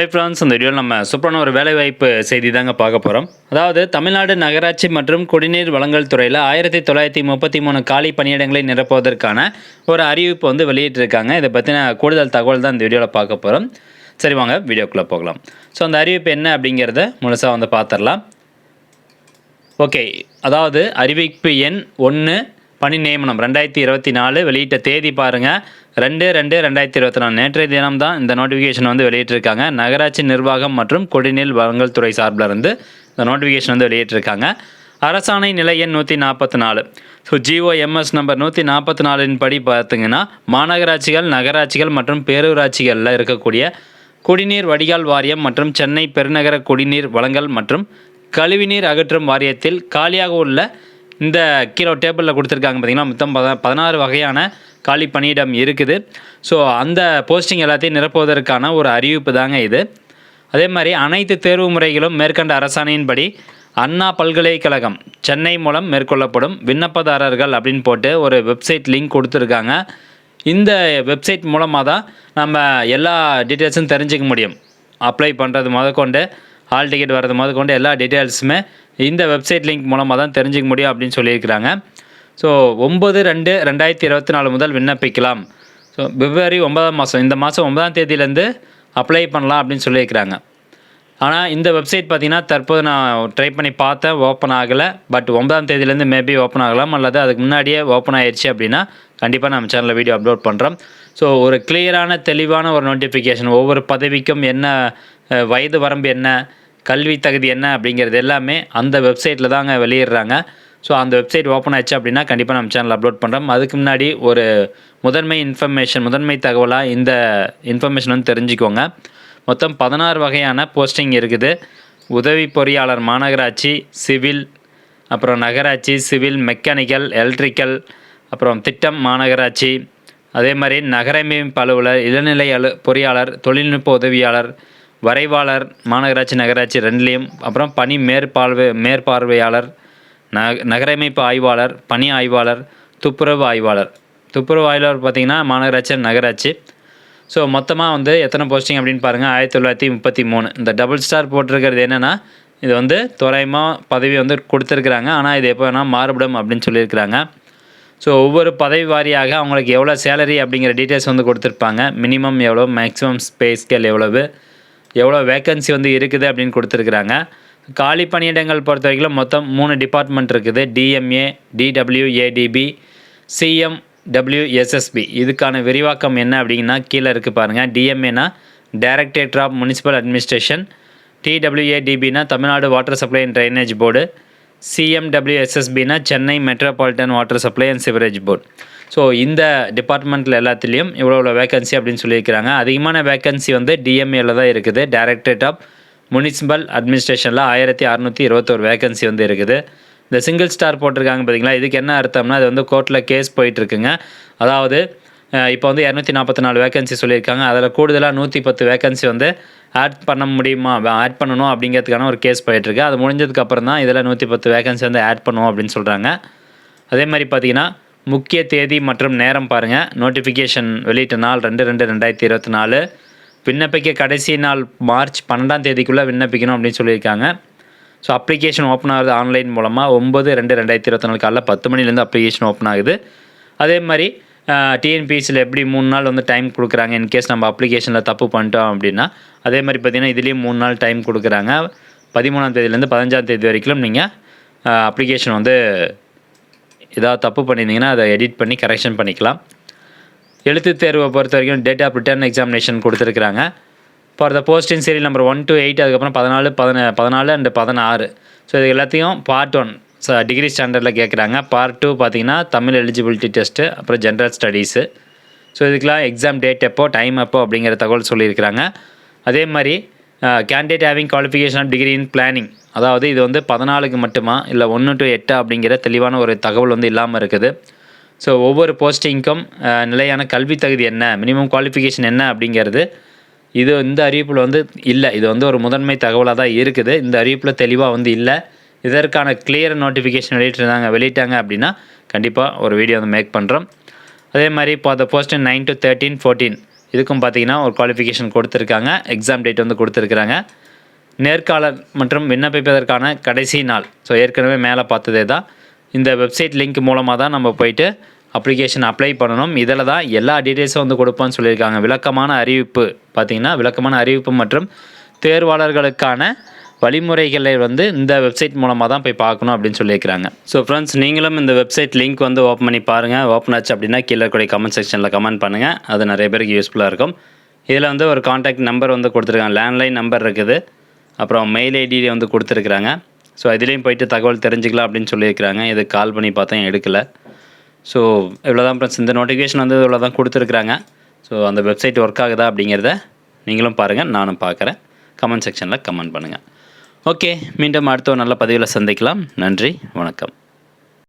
High France இந்த வீடியோவில் நம்ம சூப்பரான ஒரு வேலைவாய்ப்பு செய்தி தாங்க பார்க்க போகிறோம் அதாவது தமிழ்நாடு நகராட்சி மற்றும் குடிநீர் வழங்கல் துறையில் ஆயிரத்தி தொள்ளாயிரத்தி முப்பத்தி மூணு காலி பணியிடங்களை நிரப்புவதற்கான ஒரு அறிவிப்பு வந்து வெளியிட்டிருக்காங்க. இதை பற்றின கூடுதல் தகவல் தான் இந்த வீடியோவில் பார்க்க போகிறோம் சரி வாங்க வீடியோக்குள்ளே போகலாம். ஸோ அந்த அறிவிப்பு என்ன அப்படிங்கிறத முழுசாக வந்து பார்த்துடலாம் ஓகே அதாவது அறிவிப்பு எண் ஒன்று பணி நியமனம் ரெண்டாயிரத்தி இருபத்தி நாலு வெளியிட்ட தேதி பாருங்கள் ரெண்டு ரெண்டு ரெண்டாயிரத்தி இருபத்தி நாலு நேற்றைய தினம் தான் இந்த நோட்டிஃபிகேஷன் வந்து வெளியிட்டிருக்காங்க. நகராட்சி நிர்வாகம் மற்றும் குடிநீர் வழங்கல் துறை சார்பில் இருந்து இந்த நோட்டிஃபிகேஷன் வந்து வெளியிட்டிருக்காங்க. அரசாணை நிலை எண் நூற்றி நாற்பத்தி நாலு. ஸோ ஜிஓ எம்எஸ் நம்பர் நூற்றி நாற்பத்தி நாலின் படி பார்த்திங்கன்னா மாநகராட்சிகள் நகராட்சிகள் மற்றும் பேரூராட்சிகளில் இருக்கக்கூடிய குடிநீர் வடிகால் வாரியம் மற்றும் சென்னை பெருநகர குடிநீர் வழங்கல் மற்றும் கழிவுநீர் அகற்றும் வாரியத்தில் காலியாக உள்ள இந்த கீழே டேபிளில் கொடுத்துருக்காங்க பார்த்திங்கன்னா மொத்தம் பத பதினாறு வகையான காலி பணியிடம் இருக்குது. ஸோ அந்த போஸ்டிங் எல்லாத்தையும் நிரப்புவதற்கான ஒரு அறிவிப்பு தாங்க இது. அதே மாதிரி அனைத்து தேர்வு முறைகளும் மேற்கண்ட அரசாணையின்படி அண்ணா பல்கலைக்கழகம் சென்னை மூலம் மேற்கொள்ளப்படும் விண்ணப்பதாரர்கள் அப்படின்னு போட்டு ஒரு வெப்சைட் லிங்க் கொடுத்துருக்காங்க. இந்த வெப்சைட் மூலமாக தான் நம்ம எல்லா டீட்டெயில்ஸும் தெரிஞ்சுக்க முடியும். அப்ளை பண்ணுறது முதற்கொண்டு ஹால் டிக்கெட் வர்றது முதற்கொண்டு எல்லா டீட்டெயில்ஸுமே இந்த வெப்சைட் லிங்க் மூலமாக தான் தெரிஞ்சுக்க முடியும் அப்படின்னு சொல்லியிருக்கிறாங்க. ஸோ ஒம்பது ரெண்டு ரெண்டாயிரத்தி இருபத்தி நாலு முதல் விண்ணப்பிக்கலாம். ஸோ பிப்ரவரி ஒன்பதாம் மாதம் இந்த மாதம் ஒன்பதாம் தேதியிலேருந்து அப்ளை பண்ணலாம் அப்படின்னு சொல்லியிருக்கிறாங்க. ஆனால் இந்த வெப்சைட் பார்த்தீங்கன்னா தற்போது நான் ட்ரை பண்ணி பார்த்தேன் ஓப்பன் ஆகலை. பட் ஒன்பதாம் தேதியிலேருந்து மேபி ஓப்பன் ஆகலாம். அல்லது அதுக்கு முன்னாடியே ஓப்பன் ஆயிடுச்சு அப்படின்னா கண்டிப்பாக நம்ம சேனலில் வீடியோ அப்லோட் பண்ணுறோம் ஸோ ஒரு கிளியரான தெளிவான ஒரு நோட்டிஃபிகேஷன் ஒவ்வொரு பதவிக்கும் என்ன வயது வரம்பு என்ன கல்வி தகுதி என்ன அப்படிங்கிறது எல்லாமே அந்த வெப்சைட்டில் தாங்க வெளியிடுறாங்க. ஸோ அந்த வெப்சைட் ஓப்பன் ஆச்சு அப்படின்னா கண்டிப்பாக நம்ம சேனல் அப்லோட் பண்ணுறோம் அதுக்கு முன்னாடி ஒரு முதன்மை இன்ஃபர்மேஷன் முதன்மை தகவலாக இந்த இன்ஃபர்மேஷன் வந்து தெரிஞ்சுக்கோங்க. மொத்தம் பதினாறு வகையான போஸ்டிங் இருக்குது. உதவி பொறியாளர் மாநகராட்சி சிவில் அப்புறம் நகராட்சி சிவில் மெக்கானிக்கல் எலக்ட்ரிக்கல் அப்புறம் திட்டம் மாநகராட்சி. அதே மாதிரி நகரமைப்பு அலுவலர் இளநிலை அலு பொறியாளர் தொழில்நுட்ப உதவியாளர் வரைவாளர் மாநகராட்சி நகராட்சி ரெண்டுலேயும் அப்புறம் பணி மேற்பார்வை மேற்பார்வையாளர் ந நகரமைப்பு ஆய்வாளர் பணி ஆய்வாளர் துப்புரவு ஆய்வாளர். துப்புரவு ஆய்வாளர் பார்த்திங்கன்னா மாநகராட்சி நகராட்சி. ஸோ மொத்தமாக வந்து எத்தனை போஸ்டிங் அப்படின்னு பாருங்கள் ஆயிரத்தி தொள்ளாயிரத்தி முப்பத்தி மூணு. இந்த டபுள் ஸ்டார் போட்டிருக்கிறது என்னென்னா இது வந்து தோராயமாக பதவி வந்து கொடுத்துருக்குறாங்க. ஆனால் இது எப்போ வேணால் மாறுபடும் அப்படின்னு சொல்லியிருக்கிறாங்க. ஸோ ஒவ்வொரு பதவி வாரியாக அவங்களுக்கு எவ்வளோ சேலரி அப்படிங்கிற டீட்டெயில்ஸ் வந்து கொடுத்துருப்பாங்க. மினிமம் எவ்வளோ மேக்ஸிமம் ஸ்பே ஸ்கேல் எவ்வளவு எவ்வளோ வேக்கன்சி வந்து இருக்குது அப்படின்னு கொடுத்துருக்குறாங்க. காலி பணியிடங்கள் பொறுத்த வரைக்கும் மொத்தம் மூணு டிபார்ட்மெண்ட் இருக்குது. டிஎம்ஏ டிடபிள்யூஏடிபி சிஎம் டபிள்யூஎஸ்எஸ்பி இதுக்கான விரிவாக்கம் என்ன அப்படின்னா கீழே இருக்குது பாருங்கள் டிஎம்ஏனா directorate of municipal administration டிடபிள்யூஏடிபினா Tamil Nadu water supply and drainage board சிஎம்டபிள்யூஎஸ்எஸ்பினா Chennai metropolitan water supply and sewerage board so இந்த டிபார்ட்மெண்ட்டில் எல்லாத்துலேயும் இவ்வளோ இவ்வளோ வேகன்சி அப்படின்னு சொல்லியிருக்கிறாங்க. அதிகமான வேகன்சி வந்து டிஎம்ஏல தான் இருக்குது. டைரக்டரேட் ஆஃப் முனிசிபல் அட்மினிஸ்ட்ரேஷனில் ஆயிரத்தி அறநூற்றி இருபத்தோரு வேகன்சி வந்து இருக்குது. இந்த சிங்கிள் ஸ்டார் போட்டிருக்காங்க பார்த்தீங்களா இதுக்கு என்ன அர்த்தம்னா அது வந்து கோர்ட்டில் கேஸ் போயிட்டுருக்குங்க. அதாவது இப்போ வந்து இரநூத்தி நாற்பத்தி நாலு வேகன்சி சொல்லியிருக்காங்க. அதில் கூடுதலாக நூற்றி பத்து வேகன்சி வந்து ஆட் பண்ண முடியுமா? ஆட் பண்ணணும் அப்படிங்கிறதுக்கான ஒரு கேஸ் போயிட்டுருக்கு. அது முடிஞ்சதுக்கப்புறம் தான் இதில் நூற்றி பத்து வேகன்சி வந்து ஆட் பண்ணுவோம் அப்படின்னு சொல்கிறாங்க அதே மாதிரி பார்த்தீங்கன்னா முக்கிய தேதி மற்றும் நேரம் பாருங்கள் நோட்டிஃபிகேஷன் வெளியிட்ட நாள் ரெண்டு ரெண்டு ரெண்டாயிரத்தி இருபத்தி நாலு. விண்ணப்பிக்க கடைசி நாள் மார்ச் பன்னெண்டாம் தேதிக்குள்ளே விண்ணப்பிக்கணும் அப்படின்னு சொல்லியிருக்காங்க. ஸோ அப்ளிகேஷன் ஓப்பன் ஆகுது ஆன்லைன் மூலமாக ஒம்பது ரெண்டு ரெண்டாயிரத்தி இருபத்தி நாலு காலைல பத்து மணிலேருந்து அப்ளிகேஷன் ஓப்பன் ஆகுது. அதே மாதிரி டிஎன்பிஎஸ்சியில் எப்படி மூணு நாள் வந்து டைம் கொடுக்குறாங்க இன்கேஸ் நம்ம அப்ளிகேஷனில் தப்பு பண்ணிட்டோம் அப்படின்னா அதே மாதிரி பார்த்தீங்கன்னா இதுலேயும் மூணு நாள் டைம் கொடுக்குறாங்க. பதிமூணாம் தேதியிலேருந்து பதினஞ்சாம் தேதி வரைக்கும் நீங்கள் அப்ளிகேஷன் வந்து ஏதாவது தப்பு பண்ணியிருந்தீங்கன்னா அதை எடிட் பண்ணி கரெக்ஷன் பண்ணிக்கலாம். எழுத்துத் தேர்வை பொறுத்த வரைக்கும் டேட் ஆஃப் ரிட்டர்ன் எக்ஸாமினேஷன் கொடுத்துருக்குறாங்க. For the post in serial number one to eight அதுக்கப்புறம் பதினாலு பதின பதினாலு அண்டு பதினாறு. ஸோ இது எல்லாத்தையும் பார்ட் ஒன் ஸோ டிகிரி ஸ்டாண்டர்டில் கேட்குறாங்க பார்ட் டூ பார்த்தீங்கன்னா தமிழ் எலிஜிபிலிட்டி டெஸ்ட்டு அப்புறம் ஜென்ரல் ஸ்டடீஸு ஸோ இதுக்கெலாம் எக்ஸாம் டேட் எப்போ டைம் எப்போ அப்படிங்கிற தகவல் சொல்லியிருக்கிறாங்க. அதே மாதிரி candidate having qualification of degree in planning அதாவது இது வந்து பதினாலுக்கு மட்டுமா இல்லை ஒன்று டு எட்டு அப்படிங்கிற தெளிவான ஒரு தகவல் வந்து இல்லாமல் இருக்குது. ஸோ ஒவ்வொரு போஸ்டிங்க்கும் நிலையான கல்வி தகுதி என்ன? மினிமம் குவாலிஃபிகேஷன் என்ன அப்படிங்கிறது இது இந்த அறிவிப்பில் வந்து இல்லை. இது வந்து ஒரு முதன்மை தகவலாக தான் இருக்குது. இந்த அறிவிப்பில் தெளிவாக வந்து இல்லை. இதற்கான கிளியர் நோட்டிஃபிகேஷன் வெளியிட்டிருந்தாங்க வெளியிட்டாங்க அப்படின்னா கண்டிப்பாக ஒரு வீடியோ வந்து மேக் பண்ணுறோம் அதே மாதிரி இப்போ அந்த post nine to thirteen fourteen இதுக்கும் பார்த்தீங்கன்னா ஒரு குவாலிஃபிகேஷன் கொடுத்துருக்காங்க. எக்ஸாம் டேட் வந்து கொடுத்துருக்குறாங்க. நேர்காணல் மற்றும் விண்ணப்பிப்பதற்கான கடைசி நாள். ஸோ ஏற்கனவே மேலே பார்த்ததே தான். இந்த வெப்சைட் லிங்க் மூலமாக தான் நம்ம போயிட்டு அப்ளிகேஷன் அப்ளை பண்ணணும். இதில் தான் எல்லா டீட்டெயில்ஸும் வந்து கொடுப்போம்னு சொல்லியிருக்காங்க. விளக்கமான அறிவிப்பு பார்த்தீங்கன்னா விளக்கமான அறிவிப்பு மற்றும் தேர்வாளர்களுக்கான வழிமுறைகளை வந்து இந்த வெப்சைட் மூலமாக தான் போய் பார்க்கணும் அப்படின்னு சொல்லியிருக்கிறாங்க. ஸோ ஃப்ரெண்ட்ஸ் நீங்களும் இந்த வெப்சைட் லிங்க் வந்து ஓப்பன் பண்ணி பாருங்கள் ஓப்பன் ஆச்சு அப்படின்னா கீழே கூடிய கமெண்ட் செக்ஷனில் கமெண்ட் பண்ணுங்கள் அது நிறைய பேருக்கு யூஸ்ஃபுல்லாக இருக்கும். இதில் வந்து ஒரு காண்டாக்ட் நம்பர் வந்து கொடுத்துருக்காங்க. லேண்ட்லைன் நம்பர் இருக்குது. அப்புறம் மெயில் ஐடி வந்து கொடுத்துருக்குறாங்க. ஸோ இதுலேயும் போயிட்டு தகவல் தெரிஞ்சுக்கலாம் அப்படின்னு சொல்லியிருக்கிறாங்க. இது கால் பண்ணி பார்த்தேன் எடுக்கலை. ஸோ இவ்வளோ தான் ஃப்ரெண்ட்ஸ் இந்த நோட்டிஃபிகேஷன் வந்து இவ்வளோ தான் கொடுத்துருக்குறாங்க. ஸோ அந்த வெப்சைட் ஒர்க் ஆகுதா அப்படிங்கிறத நீங்களும் பாருங்கள் நானும் பார்க்குறேன். கமெண்ட் செக்ஷனில் கமெண்ட் பண்ணுங்கள் ஓகே மீண்டும் அடுத்த நல்ல பதிவில் சந்திக்கலாம். நன்றி வணக்கம்.